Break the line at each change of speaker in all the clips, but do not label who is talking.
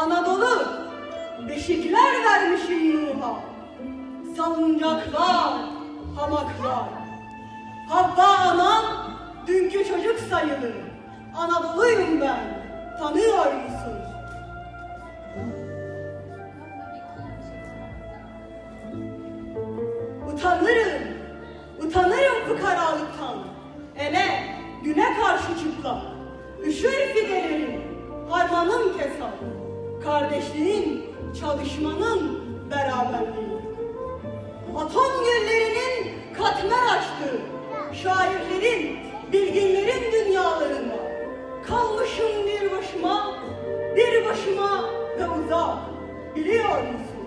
Anadolu beşikler vermişim Nuh'a. Salıncaklar, hamaklar. Havva anam dünkü çocuk sayılır. Anadolu'yum ben, tanıyor musun? Utanırım, utanırım fukaralıktan. Ele, güne karşı çıplak. Üşür fidelerim, harmanım kesar. Kardeşliğin, çalışmanın beraberliği. Atom güllerinin katmer açtığı, şairlerin, bilginlerin dünyalarında. Kalmışım bir başıma, bir başıma ve uzak. Biliyor musun?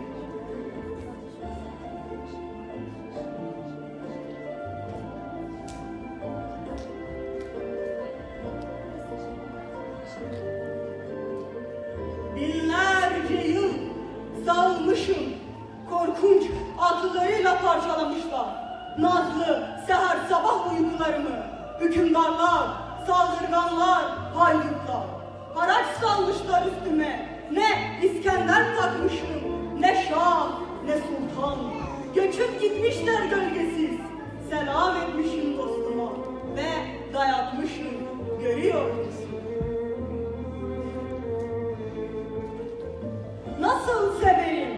Binlerce yıl salmışım. Korkunç atlılarıyla parçalamışlar. Nazlı seher sabah uykularımı. Hükümdarlar, saldırganlar, haydutlar. Haraç salmışlar üstüme. Ne İskender takmışım, ne şah, ne sultan. Göçüp gitmişler gölgesiz. Selam etmişim dostuma ve dayatmışım. Görüyor musun?